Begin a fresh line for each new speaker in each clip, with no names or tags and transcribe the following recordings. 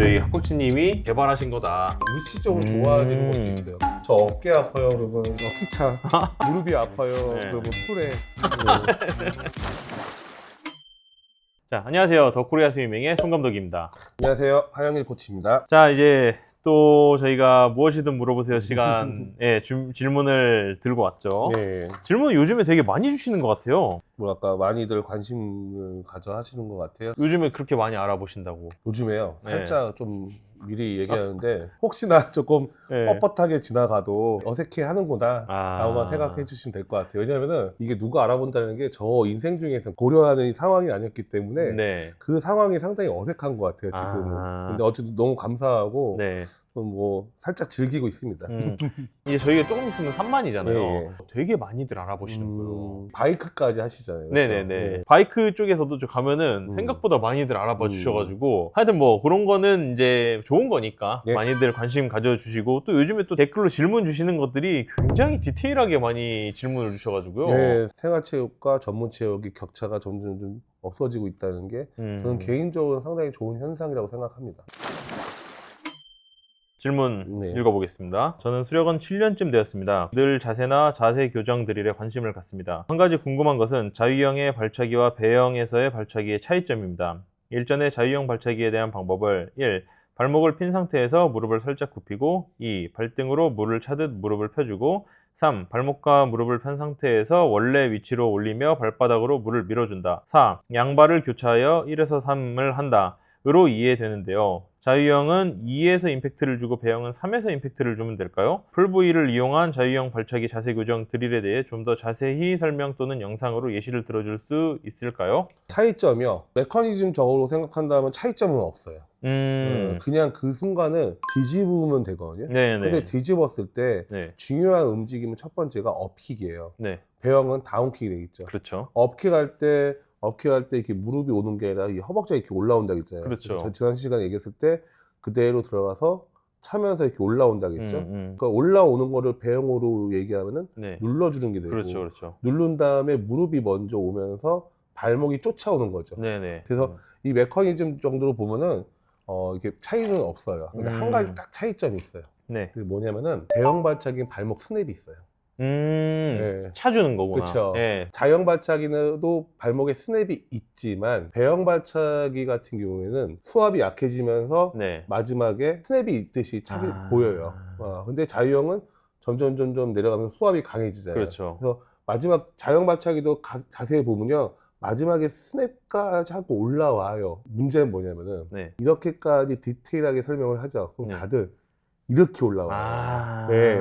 저희 코치님이 개발하신 거다.
일시적으로
음.
좋아지는 것도 있어요. 저 어깨 아파요. 그러면 어깨차. 무릎이 아파요.
네.
그러면 풀에.
자, 안녕하세요. 더 코리아 스위밍의 손 감독입니다.
안녕하세요. 하영일 코치입니다.
자, 이제 또 저희가 무엇이든 물어보세요 시간에 주- 질문을 들고 왔죠.
네.
질문 요즘에 되게 많이 주시는 것 같아요.
뭐랄까 많이들 관심을 가져 하시는 것 같아요.
요즘에 그렇게 많이 알아보신다고.
요즘에요.
네.
살짝 좀 미리 얘기하는데 혹시나 조금
네.
뻣뻣하게 지나가도 어색해 하는구나.
아.
라고만 생각해 주시면 될 것 같아요. 왜냐면은 이게 누가 알아본다는 게 저 인생 중에서 고려하는 상황이 아니었기 때문에
네.
그 상황이 상당히 어색한 것 같아요, 지금은.
아.
근데 어쨌든 너무 감사하고
네.
좀뭐 살짝 즐기고 있습니다.
음. 이제 저희가 조금 있으면 3만이잖아요.
네.
되게 많이들 알아보시는 거예요.
음, 바이크까지 하시잖아요. 그렇죠?
네네네.
네.
바이크 쪽에서도 좀 가면은
음.
생각보다 많이들 알아봐
음.
주셔가지고 하여튼 뭐 그런 거는 이제 좋은 거니까
예.
많이들 관심 가져주시고 또 요즘에 또 댓글로 질문 주시는 것들이 굉장히 디테일하게 많이 질문을 주셔가지고요.
네, 생활체육과 전문체육이 격차가 점점 좀 없어지고 있다는 게
음.
저는 개인적으로 상당히 좋은 현상이라고 생각합니다.
질문
네.
읽어보겠습니다. 저는 수력은 7년쯤 되었습니다. 늘 자세나 자세 교정 드릴에 관심을 갖습니다. 한 가지 궁금한 것은 자유형의 발차기와 배형에서의 발차기의 차이점입니다. 일전에 자유형 발차기에 대한 방법을 1. 발목을 핀 상태에서 무릎을 살짝 굽히고 2. 발등으로 물을 차듯 무릎을 펴주고 3. 발목과 무릎을 편 상태에서 원래 위치로 올리며 발바닥으로 물을 밀어준다. 4. 양발을 교차하여 1에서 3을 한다. 으로 이해되는데요. 자유형은 2에서 임팩트를 주고 배형은 3에서 임팩트를 주면 될까요? 풀부위를 이용한 자유형 발차기 자세 교정 드릴에 대해 좀 더 자세히 설명 또는 영상으로 예시를 들어줄 수 있을까요?
차이점이요. 메커니즘적으로 생각한다면 차이점은 없어요.
음,
어, 그냥 그 순간은 뒤집으면 되거든요.
네네.
근데 뒤집었을 때
네,
중요한 움직임은 첫 번째가 업킥이에요.
네,
배영은 다운킥이 돼 있죠.
그렇죠.
업킥 할 때, 업킥 할때 이렇게 무릎이 오는 게 아니라 이 허벅지가 이렇게 올라온다 했잖아요.
그렇죠.
저 지난 시간에 얘기했을 때 그대로 들어가서 차면서 이렇게 올라온다 했죠.
음, 음.
그러니까 올라오는 거를 배영으로 얘기하면은
네,
눌러주는 게 되고
그렇죠, 그렇죠.
누른 다음에 무릎이 먼저 오면서 발목이 쫓아오는 거죠.
네네.
그래서 이 메커니즘 정도로 보면은 어 이게 차이는 없어요. 근데 한
음.
가지 딱 차이점이 있어요.
네.
그게 뭐냐면은 대형 발차기는 발목 스냅이 있어요.
음,
네.
차주는 거구나.
그쵸.
네.
자형 발차기는도 발목에 스냅이 있지만 배형 발차기 같은 경우에는 수압이 약해지면서
네.
마지막에 스냅이 있듯이 차기
아.
보여요. 어, 근데 자유형은 점점 점점 내려가면 수압이 강해지잖아요.
그렇죠.
그래서 마지막 자형 발차기도 가- 자세히 보면요. 마지막에 스냅까지 하고 올라와요. 문제는 뭐냐면은
네.
이렇게까지 디테일하게 설명을 하죠. 그럼
네.
다들 이렇게 올라와요.
아.
네.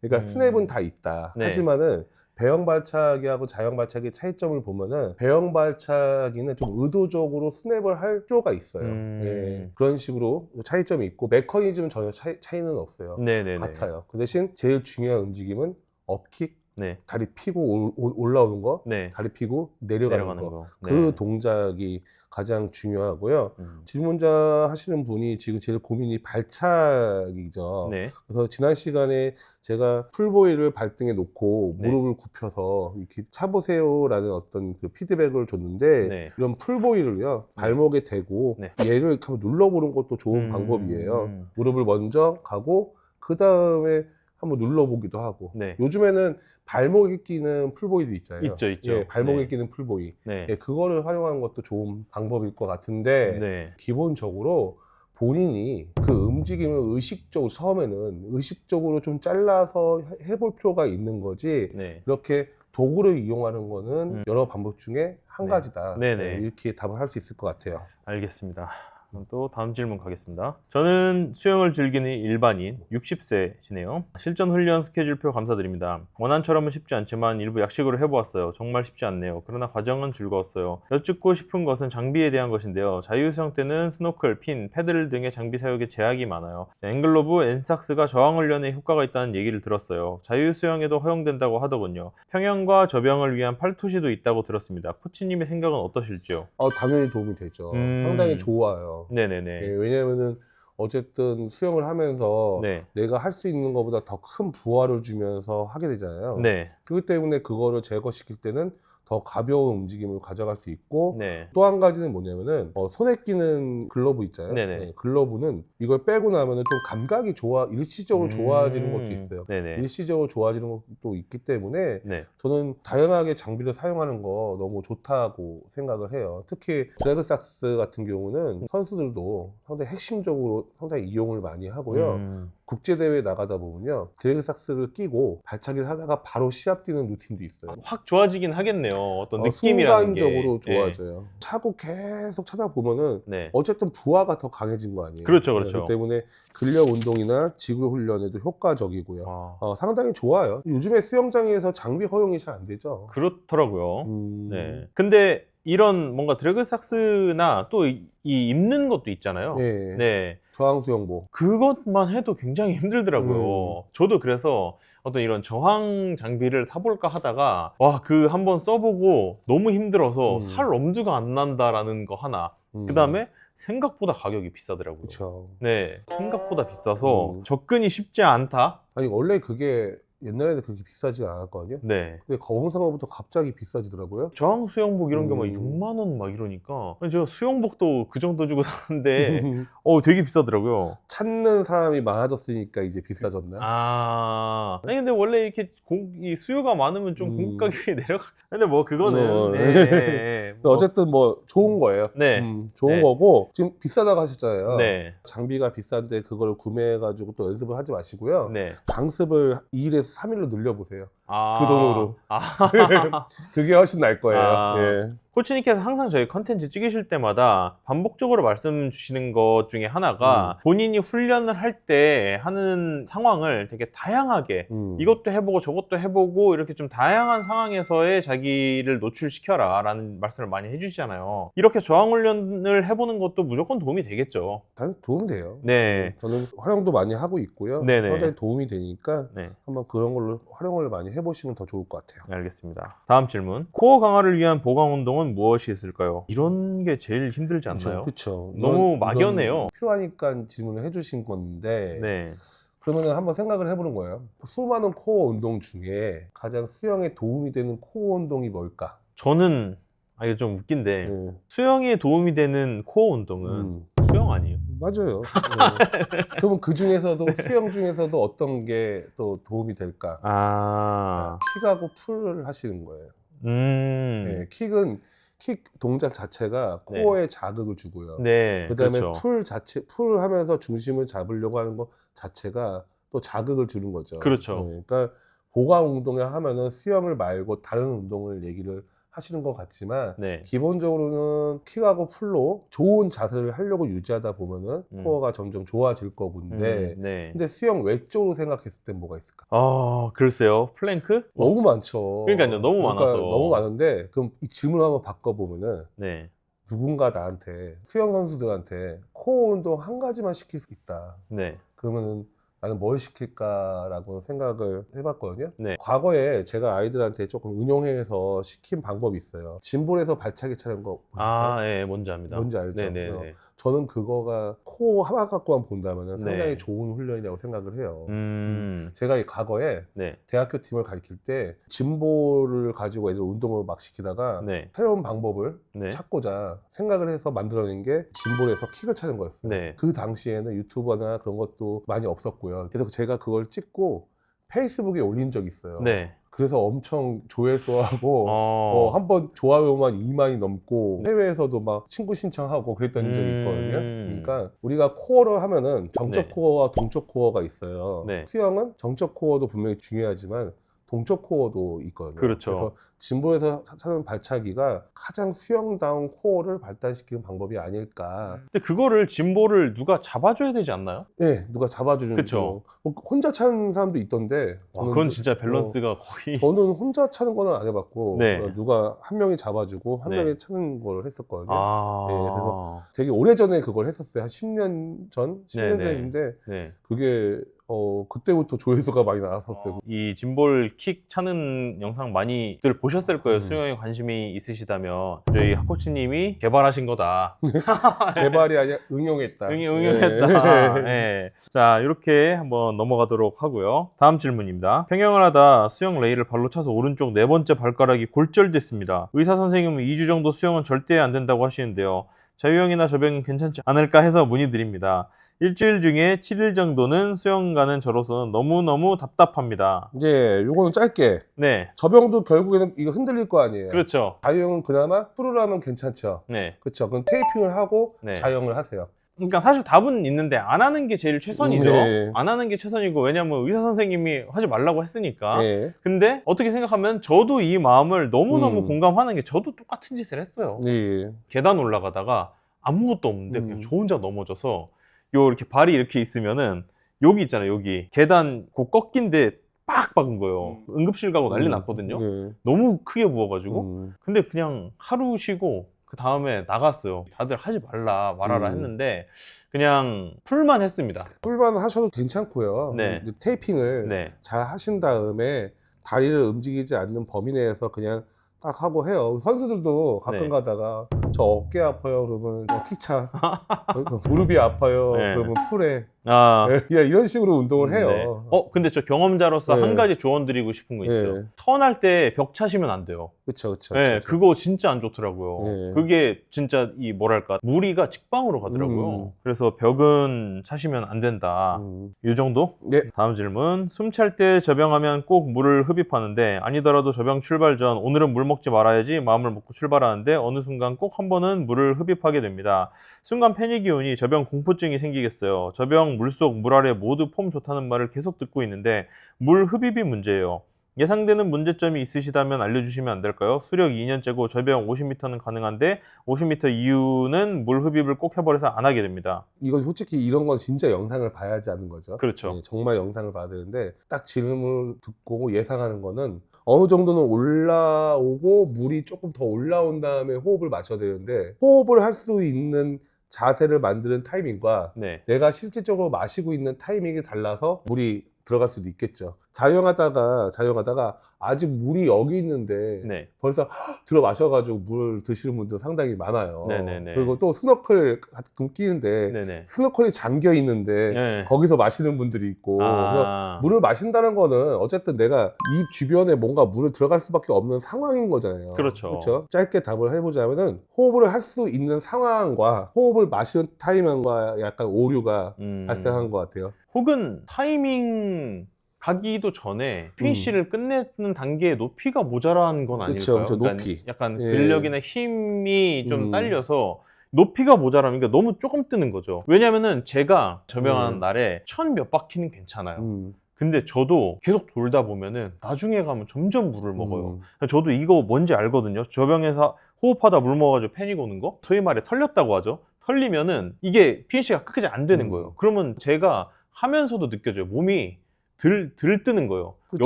그러니까
음.
스냅은 다 있다.
네.
하지만은 배형 발차기하고 자형 발차기의 차이점을 보면은 배형 발차기는 좀 의도적으로 스냅을 할 필요가 있어요.
음.
예. 그런 식으로 차이점이 있고 메커니즘은 전혀 차이, 차이는 없어요.
네네네.
같아요. 그 대신 제일 중요한 움직임은 업킥,
네.
다리 피고 올- 올- 올라오는 거,
네.
다리 피고 내려가는,
내려가는
거.
거.
그
네.
동작이 가장 중요하고요.
음.
질문자 하시는 분이 지금 제일 고민이 발차기죠.
네.
그래서 지난 시간에 제가 풀보이를 발등에 놓고
네.
무릎을 굽혀서 이렇게 차보세요라는 어떤 그 피드백을 줬는데
네.
이런 풀보이를요 발목에 대고
네.
얘를 이렇게 한번 눌러보는 것도 좋은
음.
방법이에요. 무릎을 먼저 가고 그 다음에 한번 눌러보기도 하고
네.
요즘에는 발목에 끼는 풀보이도 있잖아요.
있죠, 있죠.
예, 발목에
네.
끼는 풀보이.
네.
예, 그거를 활용하는 것도 좋은 방법일 것 같은데
네.
기본적으로 본인이 그 움직임을 의식적으로 처음에는 의식적으로 좀 잘라서 해- 해볼 필요가 있는 거지
네.
이렇게 도구를 이용하는 거는
음.
여러 방법 중에 한
네.
가지다
네네.
네, 이렇게 답을 할 수 있을 것 같아요
알겠습니다. 그럼 또 다음 질문 가겠습니다. 저는 수영을 즐기는 일반인 60세시네요. 실전 훈련 스케줄표 감사드립니다. 원안처럼은 쉽지 않지만 일부 약식으로 해보았어요. 정말 쉽지 않네요. 그러나 과정은 즐거웠어요. 여쭙고 싶은 것은 장비에 대한 것인데요. 자유수영 때는 스노클, 핀, 패들 등의 장비 사용에 제약이 많아요. 앵글로브, 엔삭스가 저항 훈련에 효과가 있다는 얘기를 들었어요. 자유수영에도 허용된다고 하더군요. 평형과 저병을 위한 팔토시도 있다고 들었습니다. 코치님의 생각은 어떠실지요?
어, 당연히 도움이 되죠
음.
상당히 좋아요
네네네.
예, 왜냐면은 어쨌든 수영을 하면서
네.
내가 할 수 있는 것보다 더 큰 부하를 주면서 하게 되잖아요
네.
그렇기 때문에 그거를 제거시킬 때는 더 가벼운 움직임을 가져갈 수 있고
네.
또 한 가지는 뭐냐면은 어, 손에 끼는 글러브 있잖아요.
네,
글러브는 이걸 빼고 나면은 좀 감각이 좋아 일시적으로 좋아지는 것도
음.
있어요.
네네.
일시적으로 좋아지는 것도 있기 때문에
네.
저는 다양하게 장비를 사용하는 거 너무 좋다고 생각을 해요. 특히 드래그삭스 같은 경우는 선수들도 상당히 핵심적으로 상당히 이용을 많이 하고요.
음.
국제대회 나가다 보면요. 드래그삭스를 끼고 발차기를 하다가 바로 시합 뛰는 루틴도 있어요.
확 좋아지긴 하겠네요. 어떤
어,
느낌이라는 게.
순간적으로
예.
좋아져요. 차고 계속 찾아보면은
네.
어쨌든 부하가 더 강해진 거 아니에요.
그렇죠, 그렇죠.
그렇기 때문에 근력 운동이나 지구 훈련에도 효과적이고요.
아,
어, 상당히 좋아요. 요즘에 수영장에서 장비 허용이 잘 안 되죠.
그렇더라고요.
음,
네. 근데 이런 뭔가 드래그삭스나 또 이 입는 것도 있잖아요.
네.
네.
저항 수영복.
그것만 해도 굉장히 힘들더라고요.
음.
저도 그래서 어떤 이런 저항 장비를 사볼까 하다가 와 그 한번 써보고 너무 힘들어서
음.
살 엄두가 안 난다라는 거 하나.
음,
그 다음에 생각보다 가격이 비싸더라고요.
그렇죠.
네, 생각보다 비싸서
음.
접근이 쉽지 않다.
아니 원래 그게 옛날에는 그렇게 비싸지 않았거든요.
네.
근데 거봉상어부터 갑자기 비싸지더라고요.
저항 수영복 이런 게 막
음.
6만 원 막 이러니까 아니, 제가 수영복도 그 정도 주고 사는데 어 되게 비싸더라고요.
찾는 사람이 많아졌으니까 이제 비싸졌나?
아, 아니 근데 원래 이렇게 공, 이 수요가 많으면 좀
음.
공급 가격이 내려가. 근데 뭐 그거는
어.
네, 뭐,
어쨌든 뭐 좋은 거예요.
네.
음, 좋은
네.
거고 지금 비싸다고 하셨잖아요.
네,
장비가 비싼데 그걸 구매해 가지고 또 연습을 하지 마시고요.
네.
강습을 2일에서 3일로 늘려보세요.
아,
그 돈으로.
아,
그게 훨씬 나을 거예요.
아.
예.
코치님께서 항상 저희 컨텐츠 찍으실 때마다 반복적으로 말씀 주시는 것 중에 하나가
음.
본인이 훈련을 할 때 하는 상황을 되게 다양하게
음.
이것도 해보고 저것도 해보고 이렇게 좀 다양한 상황에서의 자기를 노출시켜라 라는 말씀을 많이 해주시잖아요. 이렇게 저항훈련을 해보는 것도 무조건 도움이 되겠죠.
단 도움이 돼요.
네.
저는 활용도 많이 하고 있고요.
네네.
상당히 도움이 되니까
네.
한번 그런 걸로 활용을 많이 해보시면 더 좋을 것 같아요.
알겠습니다. 다음 질문. 코어 강화를 위한 보강 운동은 무엇이 있을까요? 이런 게 제일 힘들지 않나요?
그렇죠.
너무 막연해요.
필요하니까 질문을 해주신 건데
네.
그러면 한번 생각을 해보는 거예요. 수많은 코어 운동 중에 가장 수영에 도움이 되는 코어 운동이 뭘까?
저는 아 이거 좀 웃긴데
네.
수영에 도움이 되는 코어 운동은
음,
수영 아니에요?
맞아요. 네. 그러면 그 중에서도 수영 중에서도 어떤 게 또 도움이 될까?
아,
킥하고 풀을 하시는 거예요.
음,
네, 킥은 킥 동작 자체가
네.
코어에 자극을 주고요.
네,
그다음에
그렇죠.
풀 자체 풀 하면서 중심을 잡으려고 하는 것 자체가 또 자극을 주는 거죠.
그렇죠.
네, 그러니까 보강 운동을 하면은 수영을 말고 다른 운동을 얘기를 하시는 것 같지만
네,
기본적으로는 킥하고 풀로 좋은 자세를 하려고 유지하다 보면은
음.
코어가 점점 좋아질 거군데
음, 네.
근데 수영 외적으로 생각했을 땐 뭐가 있을까?
아, 글쎄요. 플랭크?
너무 많죠.
그러니까요, 너무 많아서.
너무 많은데 그럼 이 질문을 한번 바꿔보면은
네,
누군가 나한테 수영 선수들한테 코어 운동 한 가지만 시킬 수 있다.
네,
그러면은 나는 뭘 시킬까라고 생각을 해봤거든요.
네.
과거에 제가 아이들한테 조금 응용해서 시킨 방법이 있어요. 짐볼에서 발차기 차는 거 보셨어요?
아, 예, 뭔지 압니다.
뭔지 알죠?
네, 네,
어.
네.
저는 그거가 코어 하나 갖고만 본다면 상당히
네.
좋은 훈련이라고 생각을 해요.
음,
제가 이 과거에
네,
대학교 팀을 가르칠 때 짐볼을 가지고 애들 운동을 막 시키다가
네,
새로운 방법을
네,
찾고자 생각을 해서 만들어낸 게 짐볼에서 킥을 차는 거였어요.
네.
그 당시에는 유튜버나 그런 것도 많이 없었고요. 그래서 제가 그걸 찍고 페이스북에 올린 적이 있어요.
네.
그래서 엄청 조회수하고
어,
어, 한번 좋아요만 2만이 넘고 해외에서도 막 친구 신청하고 그랬던 적이
음.
있거든요. 그러니까 우리가 코어를 하면은 정적
네.
코어와 동적 코어가 있어요.
네.
수영은 정적 코어도 분명히 중요하지만 동적 코어도 있거든요.
그렇죠.
래서 진보에서 차는 발차기가 가장 수영다운 코어를 발달시키는 방법이 아닐까.
근데 그거를 짐볼을 누가 잡아줘야 되지 않나요?
네, 누가 잡아주는
그쵸.
거. 뭐 혼자 차는 사람도 있던데.
와,
저는
그건
저-
진짜 밸런스가 거의.
어, 저는 혼자 차는 거는 안 해봤고
네.
어, 누가 한 명이 잡아주고 한
네.
명이 차는 걸 했었거든요.
아,
네, 그래서 되게 오래 전에 그걸 했었어요. 한 10년 전, 10년
네 네.
전인데
네.
그게 어, 그때부터 조회수가 많이 나왔었어요.
이 짐볼 킥 차는 영상 많이들 보셨을 거예요.
음.
수영에 관심이 있으시다면 저희 하코치님이 개발하신 거다.
개발이 아니라 응용했다.
응용, 응용했다.
네.
예. 자, 이렇게 한번 넘어가도록 하고요. 다음 질문입니다. 평영을 하다 수영 레일을 발로 차서 오른쪽 네 번째 발가락이 골절됐습니다. 의사 선생님은 2주 정도 수영은 절대 안 된다고 하시는데요. 자유형이나 저병은 괜찮지 않을까 해서 문의드립니다. 일주일 중에 7일 정도는 수영 가는 저로서는 너무너무 답답합니다.
이제 요거는 짧게.
네.
저병도 결국에는 이거 흔들릴 거 아니에요.
그렇죠.
자유형은 그나마 프로라면 괜찮죠.
네.
그렇죠. 그럼 테이핑을 하고
네.
자유형을 하세요.
그러니까 사실 답은 있는데 안 하는 게 제일 최선이죠.
네.
안 하는 게 최선이고 왜냐면 의사 선생님이 하지 말라고 했으니까.
예.
근데 어떻게 생각하면 저도 이 마음을 너무너무
음.
공감하는 게 저도 똑같은 짓을 했어요.
예.
계단 올라가다가 아무것도 없는데
음.
그냥 저 혼자 넘어져서 요 이렇게 발이 이렇게 있으면은 여기 있잖아요. 여기 계단 그 꺾인데 빡 박은 거예요. 응급실 가고 난리
음.
났거든요.
예.
너무 크게 부어가지고.
음.
근데 그냥 하루 쉬고 그 다음에 나갔어요. 다들 하지 말라 말아라
음.
했는데 그냥 풀만 했습니다.
풀만 하셔도 괜찮고요.
네.
이제 테이핑을
네.
잘 하신 다음에 다리를 움직이지 않는 범위 내에서 그냥 딱 하고 해요. 선수들도 가끔
네.
가다가 저 어깨 아파요? 그러면 어, 킥차. 어, 무릎이 아파요?
네.
그러면 풀에
아.
야, 이런 식으로 운동을 해요.
네. 어, 근데 저 경험자로서
네.
한 가지 조언 드리고 싶은 거 있어요.
네.
턴할 때 벽 차시면 안 돼요.
그렇죠, 그렇죠.
네, 그거 진짜 안 좋더라고요.
네.
그게 진짜 이 뭐랄까 무리가 직방으로 가더라고요.
음.
그래서 벽은 차시면 안 된다.
음.
이 정도?
네.
다음 질문. 숨 찰 때 저병하면 꼭 물을 흡입하는데 아니더라도 저병 출발 전 오늘은 물 먹지 말아야지 마음을 먹고 출발하는데 어느 순간 꼭 한 번은 물을 흡입하게 됩니다. 순간 패닉이 오니 저병 공포증이 생기겠어요. 저병 물속 물 아래 모두 폼 좋다는 말을 계속 듣고 있는데 물 흡입이 문제예요. 예상되는 문제점이 있으시다면 알려주시면 안 될까요? 수력 2년째고 저병 50m는 가능한데 50m 이후는 물 흡입을 꼭 해버려서 안 하게 됩니다.
이건 솔직히 이런 건 진짜 영상을 봐야지 하는 거죠.
그렇죠.
네, 정말 영상을 봐야 되는데 딱 질문을 듣고 예상하는 거는 어느 정도는 올라오고 물이 조금 더 올라온 다음에 호흡을 마셔야 되는데 호흡을 할 수 있는 자세를 만드는 타이밍과
네.
내가 실질적으로 마시고 있는 타이밍이 달라서 물이 들어갈 수도 있겠죠. 자영하다가 자영하다가 아직 물이 여기 있는데
네.
벌써 들어 마셔가지고 물 드시는 분들 상당히 많아요.
네네네.
그리고 또 스노클 가끔 끼는데
네네.
스노클이 잠겨 있는데
네.
거기서 마시는 분들이 있고 그래서
아,
물을 마신다는 거는 어쨌든 내가 입 주변에 뭔가 물을 들어갈 수밖에 없는 상황인 거잖아요.
그렇죠.
그렇죠? 짧게 답을 해보자면은 호흡을 할 수 있는 상황과 호흡을 마시는 타이밍과 약간 오류가
음.
발생한 것 같아요.
혹은 타이밍 가기도 전에 피니쉬를 끝내는 단계에 높이가 모자란 건 아닐까요?
음. 그쵸,
그러니까
높이.
약간
예.
근력이나 힘이 좀
음.
딸려서 높이가 모자라면 그러니까 너무 조금 뜨는 거죠. 왜냐면은 제가 저병하는
음.
날에 천 몇 바퀴는 괜찮아요.
음,
근데 저도 계속 돌다 보면은 나중에 가면 점점 물을 먹어요.
음.
저도 이거 뭔지 알거든요. 저병에서 호흡하다 물 먹어가지고 패닉 오는 거. 소위 말해 털렸다고 하죠. 털리면은 이게 PNC가 끝까지 안 되는
음.
거예요. 그러면 제가 하면서도 느껴져요. 몸이 들, 들뜨는 거예요.
그쵸,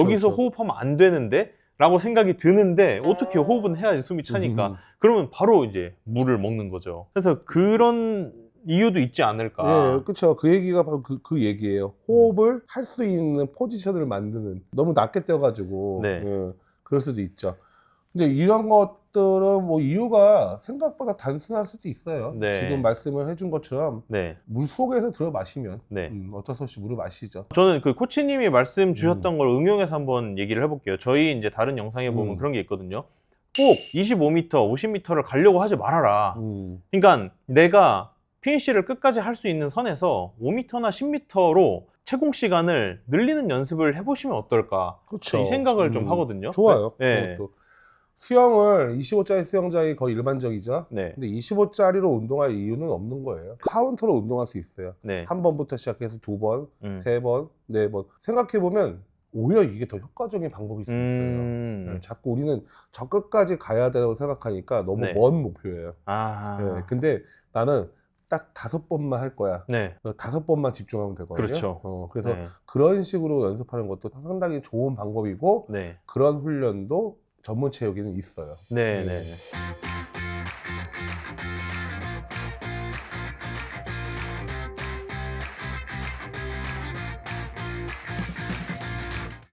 여기서
그쵸.
호흡하면 안 되는데? 라고 생각이 드는데 어떻게 호흡은 해야지 숨이 차니까
음.
그러면 바로 이제 물을 먹는 거죠. 그래서 그런 이유도 있지 않을까.
예, 그렇죠. 그 얘기가 바로 그, 그 얘기예요. 호흡을 할 수 있는 포지션을 만드는 너무 낮게 떠가지고
네.
예, 그럴 수도 있죠. 근데 이런 것들은 뭐 이유가 생각보다 단순할 수도 있어요.
네.
지금 말씀을 해준 것처럼
네,
물 속에서 들어 마시면
네.
음, 어쩔 수 없이 물을 마시죠.
저는 그 코치님이 말씀 주셨던 걸 응용해서 한번 얘기를 해볼게요. 저희 이제 다른 영상에 보면
음.
그런 게 있거든요. 꼭 25m, 50m를 가려고 하지 말아라.
음,
그러니까 내가 피니쉬를 끝까지 할 수 있는 선에서 5m나 10m로 최공 시간을 늘리는 연습을 해보시면 어떨까?
그렇죠.
이 생각을 좀
음,
하거든요.
좋아요.
네.
그것도. 수영을 25짜리 수영장이 거의 일반적이죠.
네.
근데 25짜리로 운동할 이유는 없는 거예요. 카운터로 운동할 수 있어요.
네.
한 번부터 시작해서 두 번,
음.
세 번, 네 번. 생각해 보면 오히려 이게 더 효과적인 방법일 수 있어요.
음.
네, 자꾸 우리는 저 끝까지 가야 된다고 생각하니까 너무
네.
먼 목표예요.
아.
네, 근데 나는 딱 다섯 번만 할 거야.
네.
그 다섯 번만 집중하면 되거든요.
그렇죠.
어, 그래서
네.
그런 식으로 연습하는 것도 상당히 좋은 방법이고
네.
그런 훈련도 전문 체육에는 있어요.
네.
네.
네.